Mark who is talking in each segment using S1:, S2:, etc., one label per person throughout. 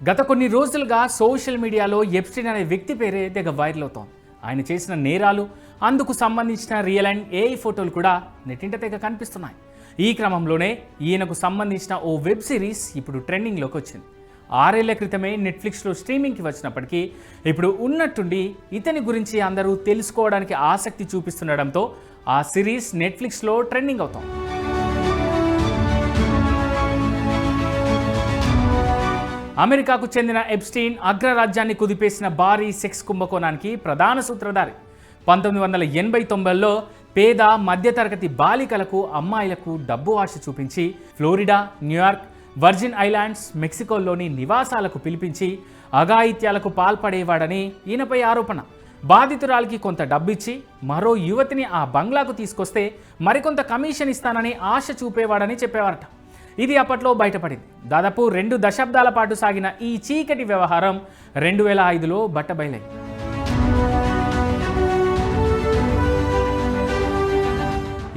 S1: గత కొన్ని రోజులుగా సోషల్ మీడియాలో ఎప్స్టిన్ అనే వ్యక్తి పేరే తెగ వైరల్ అవుతోంది. ఆయన చేసిన నేరాలు అందుకు సంబంధించిన రియల్ అండ్ ఏఐ ఫోటోలు కూడా నెట్టింట తెగ కనిపిస్తున్నాయి. ఈ క్రమంలోనే ఈయనకు సంబంధించిన ఓ వెబ్ సిరీస్ ఇప్పుడు ట్రెండింగ్లోకి వచ్చింది. ఆరేళ్ళ క్రితమే నెట్ఫ్లిక్స్లో స్ట్రీమింగ్కి వచ్చినప్పటికీ ఇప్పుడు ఉన్నట్టుండి ఇతని గురించి అందరూ తెలుసుకోవడానికి ఆసక్తి చూపిస్తుండడంతో ఆ సిరీస్ నెట్ఫ్లిక్స్లో ట్రెండింగ్ అవుతోంది. అమెరికాకు చెందిన ఎప్స్టీన్ అగ్రరాజ్యాన్ని కుదిపేసిన భారీ సెక్స్ కుంభకోణానికి ప్రధాన సూత్రధారి. పంతొమ్మిది వందల ఎనభై తొంభైలో పేద మధ్యతరగతి బాలికలకు అమ్మాయిలకు డబ్బు ఆశ చూపించి Florida New York Virgin Islands మెక్సికోలోని నివాసాలకు పిలిపించి అఘాయిత్యాలకు పాల్పడేవాడని ఈయనపై ఆరోపణ. బాధితురాలికి కొంత డబ్బిచ్చి మరో యువతిని ఆ బంగ్లాకు తీసుకొస్తే మరికొంత కమిషన్ ఇస్తానని ఆశ చూపేవాడని చెప్పేవారట. ఇది అప్పట్లో బయటపడింది. దాదాపు రెండు దశాబ్దాల పాటు సాగిన ఈ చీకటి వ్యవహారం రెండు వేల ఐదులో బట్టబయలైంది.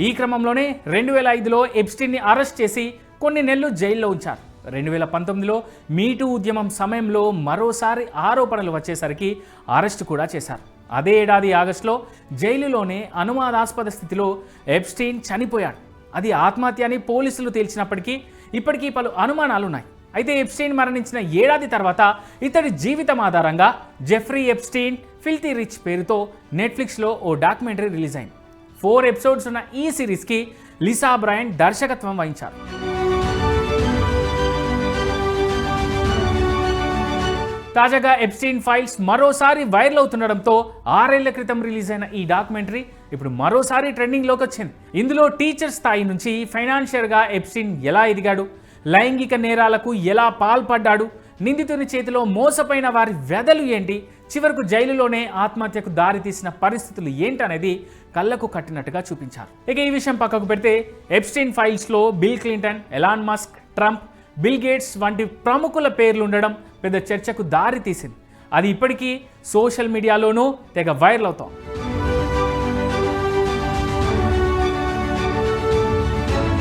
S1: ఈ క్రమంలోనే రెండు వేల ఐదులో ఎబ్స్టిన్ని అరెస్ట్ చేసి కొన్ని నెలలు జైల్లో ఉంచారు. రెండు వేల పంతొమ్మిదిలో మీటూ ఉద్యమం సమయంలో మరోసారి ఆరోపణలు వచ్చేసరికి అరెస్ట్ కూడా చేశారు. అదే ఏడాది ఆగస్టులో జైలులోనే అనుమానాస్పద స్థితిలో ఎబ్స్టీన్ చనిపోయాడు. అది ఆత్మహత్య అని పోలీసులు తేల్చినప్పటికీ ఇప్పటికీ పలు అనుమానాలు ఉన్నాయి అయితే ఎప్స్టీన్ మరణించిన ఏడాది తర్వాత ఇతడి జీవితం ఆధారంగా జెఫ్రీ ఎప్స్టీన్ ఫిల్తీ రిచ్ పేరుతో నెట్ఫ్లిక్స్లో ఓ డాక్యుమెంటరీ రిలీజ్ అయింది. ఫోర్ ఎపిసోడ్స్ ఉన్న ఈ సిరీస్కి లిసా బ్రయన్ దర్శకత్వం వహించారు. తాజాగా ఎప్స్టీన్ ఫైల్స్ మరోసారి వైరల్ అవుతుండడంతో ఆరేళ్ళ క్రితం రిలీజ్ అయిన ఈ డాక్యుమెంటరీ ఇప్పుడు మరోసారి ట్రెండింగ్లోకి వచ్చింది. ఇందులో టీచర్ స్థాయి నుంచి ఫైనాన్షియల్గా ఎప్స్టీన్ ఎలా ఎదిగాడు? లైంగిక నేరాలకు ఎలా పాల్పడ్డాడు? నిందితుని చేతిలో మోసపోయిన వారి వెదలు ఏంటి? చివరకు జైలులోనే ఆత్మహత్యకు దారితీసిన పరిస్థితులు ఏంటనేది కళ్ళకు కట్టినట్టుగా చూపించారు. ఇక ఈ విషయం పక్కకు పెడితే Epstein ఫైల్స్లో Bill Clinton Elon Musk Trump Bill Gates వంటి ప్రముఖుల పేర్లు ఉండడం పెద్ద చర్చకు దారి తీసింది అది ఇప్పటికీ సోషల్ మీడియాలోనూ తెగ వైరల్ అవుతాం